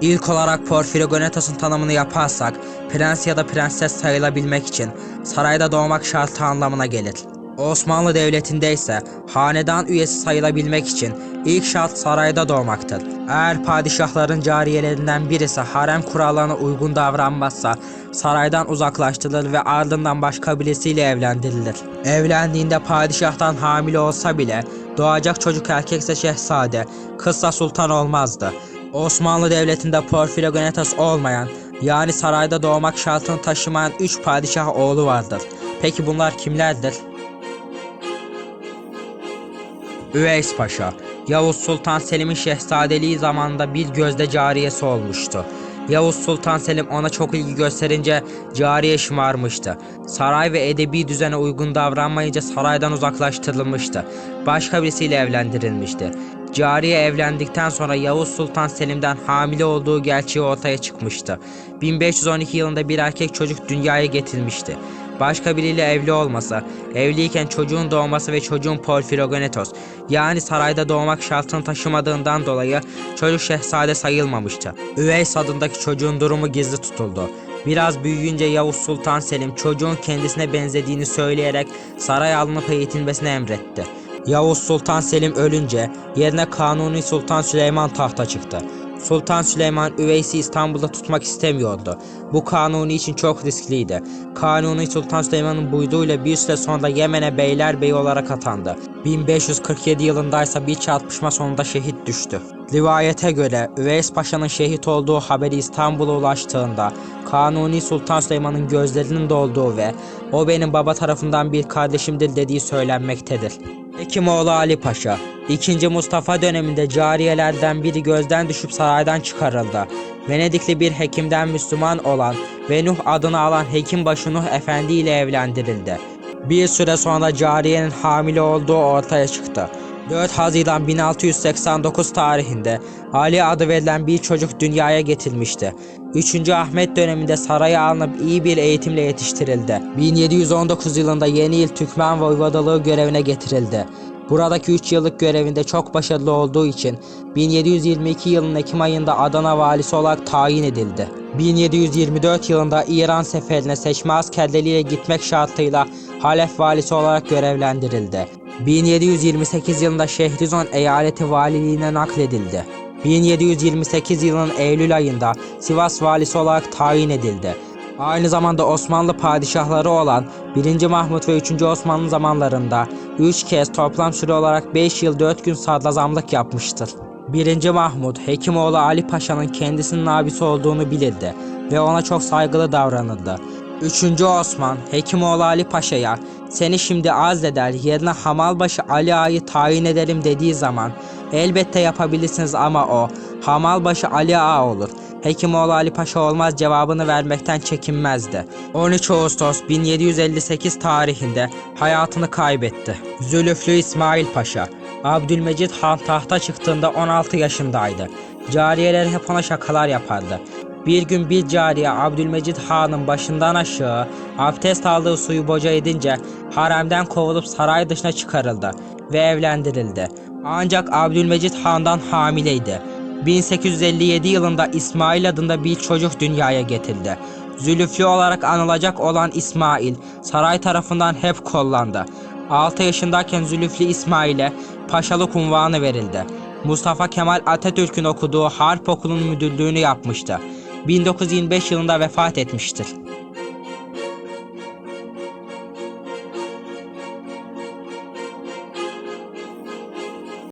İlk olarak Porfirogonetos'un tanımını yaparsak, prens ya da prenses sayılabilmek için sarayda doğmak şartı anlamına gelir. Osmanlı Devleti'nde ise hanedan üyesi sayılabilmek için ilk şart sarayda doğmaktır. Eğer padişahların cariyelerinden birisi harem kurallarına uygun davranmazsa saraydan uzaklaştırılır ve ardından başka birisiyle evlendirilir. Evlendiğinde padişahtan hamile olsa bile doğacak çocuk erkekse şehzade, kızsa sultan olmazdı. Osmanlı Devleti'nde Porfirogenetos olmayan yani sarayda doğmak şartını taşımayan 3 padişah oğlu vardır. Peki bunlar kimlerdir? Üveys Paşa, Yavuz Sultan Selim'in şehzadeliği zamanında bir gözde cariyesi olmuştu. Yavuz Sultan Selim ona çok ilgi gösterince cariye şımarmıştı. Saray ve edebi düzene uygun davranmayınca saraydan uzaklaştırılmıştı. Başka birisiyle evlendirilmişti. Cariye evlendikten sonra Yavuz Sultan Selim'den hamile olduğu gerçeği ortaya çıkmıştı. 1512 yılında bir erkek çocuk dünyaya getirilmişti. Başka biriyle evli olması, evliyken çocuğun doğması ve çocuğun Porfirogenetos yani sarayda doğmak şartını taşımadığından dolayı çocuk şehzade sayılmamıştı. Üveys adındaki çocuğun durumu gizli tutuldu. Biraz büyüyünce Yavuz Sultan Selim çocuğun kendisine benzediğini söyleyerek saray alınıp eğitilmesini emretti. Yavuz Sultan Selim ölünce yerine Kanuni Sultan Süleyman tahta çıktı. Sultan Süleyman Üveys'i İstanbul'da tutmak istemiyordu. Bu Kanuni için çok riskliydi. Kanuni Sultan Süleyman'ın buyduğuyla bir süre sonra Yemen'e beylerbeyi olarak atandı. 1547 yılında ise bir çarpışma sonunda şehit düştü. Rivayete göre Üveys Paşa'nın şehit olduğu haberi İstanbul'a ulaştığında Kanuni Sultan Süleyman'ın gözlerinin dolduğu ve o benim baba tarafından bir kardeşimdir dediği söylenmektedir. Hekimoğlu Ali Paşa, 2. Mustafa döneminde cariyelerden biri gözden düşüp saraydan çıkarıldı. Venedikli bir hekimden Müslüman olan ve Nuh adını alan Hekimbaşı Nuh Efendi ile evlendirildi. Bir süre sonra cariyenin hamile olduğu ortaya çıktı. 4 Haziran 1689 tarihinde Ali adı verilen bir çocuk dünyaya getirilmişti. 3. Ahmet döneminde saraya alınıp iyi bir eğitimle yetiştirildi. 1719 yılında Yeni İl Türkmen Voyvodalığı görevine getirildi. Buradaki 3 yıllık görevinde çok başarılı olduğu için 1722 yılının Ekim ayında Adana valisi olarak tayin edildi. 1724 yılında İran seferine seçme askerleriyle gitmek şartıyla Halef valisi olarak görevlendirildi. 1728 yılında Şehrizon eyaleti valiliğine nakledildi. 1728 yılının Eylül ayında Sivas valisi olarak tayin edildi. Aynı zamanda Osmanlı padişahları olan 1. Mahmut ve 3. Osmanlı zamanlarında 3 kez toplam süre olarak 5 yıl 4 gün sadrazamlık yapmıştır. 1. Mahmut, Hekimoğlu Ali Paşa'nın kendisinin abisi olduğunu bilirdi ve ona çok saygılı davranıldı. 3. Osman, Hekimoğlu Ali Paşa'ya seni şimdi azleder yerine Hamalbaşı Ali Ağa'yı tayin ederim dediği zaman elbette yapabilirsiniz ama o Hamalbaşı Ali Ağa olur. Hekimoğlu Ali Paşa olmaz cevabını vermekten çekinmezdi. 13 Ağustos 1758 tarihinde hayatını kaybetti. Zülüflü İsmail Paşa Abdülmecit Han tahta çıktığında 16 yaşındaydı. Cariyeler hep ona şakalar yapardı. Bir gün bir cariye Abdülmecit Han'ın başından aşağı abdest aldığı suyu boca edince haremden kovulup saray dışına çıkarıldı ve evlendirildi. Ancak Abdülmecit Han'dan hamileydi. 1857 yılında İsmail adında bir çocuk dünyaya getirdi. Zülüflü olarak anılacak olan İsmail saray tarafından hep kollandı. 6 yaşındayken Zülüflü İsmail'e paşalık unvanı verildi. Mustafa Kemal Atatürk'ün okuduğu Harp Okulu'nun müdürlüğünü yapmıştı. 1925 yılında vefat etmiştir.